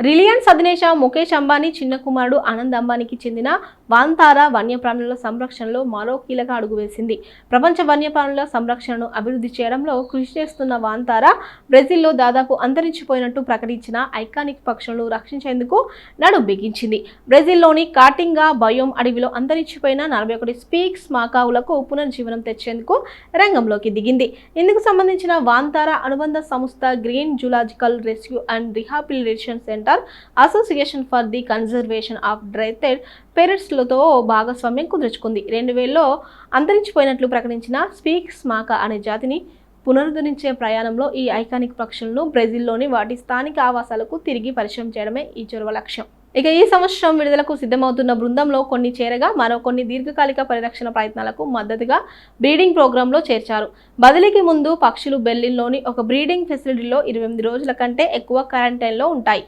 Reliance అధినేష Mukesh Ambani చిన్న కుమారుడు ఆనంద్ అంబానీకి చెందిన వాంతారా వన్యప్రాణుల సంరక్షణలో మరో కీలక అడుగు వేసింది. ప్రపంచ వన్యప్రాణుల సంరక్షణను అభివృద్ధి చేయడంలో కృషి చేస్తున్న వాంతారా బ్రెజిల్లో దాదాపు అంతరించిపోయినట్టు ప్రకటించిన ఐకానిక్ పక్షులను రక్షించేందుకు నడు బిగించింది. బ్రెజిల్లోని కాటింగా బయోమ్ అడవిలో అంతరించిపోయిన నలభై ఒకటి స్పీక్స్ మాకావులకు పునర్జీవనం తెచ్చేందుకు రంగంలోకి దిగింది. ఇందుకు సంబంధించిన వాంతారా అనుబంధ సంస్థ green zoological rescue and rehabilitation centre association for the conservation of threatened పెరెట్స్లతో భాగస్వామ్యం కుదుర్చుకుంది. రెండు వేలలో అంతరించిపోయినట్లు ప్రకటించిన స్పీక్స్ మాకా అనే జాతిని పునరుద్ధరించే ప్రయాణంలో ఈ ఐకానిక్ పక్షులను బ్రెజిల్లోని వాటి స్థానిక ఆవాసాలకు తిరిగి పరిచయం చేయడమే ఈ చొరవ లక్ష్యం. ఇక ఈ సంవత్సరం విడుదలకు సిద్ధమవుతున్న బృందంలో కొన్ని చేరగా మరో కొన్ని దీర్ఘకాలిక పరిరక్షణ ప్రయత్నాలకు మద్దతుగా బ్రీడింగ్ ప్రోగ్రాంలో చేర్చారు. బదిలీకి ముందు పక్షులు బెర్లిన్లోని ఒక బ్రీడింగ్ ఫెసిలిటీలో ఇరవై ఎనిమిది రోజుల కంటే ఎక్కువ క్వారంటైన్లో ఉంటాయి.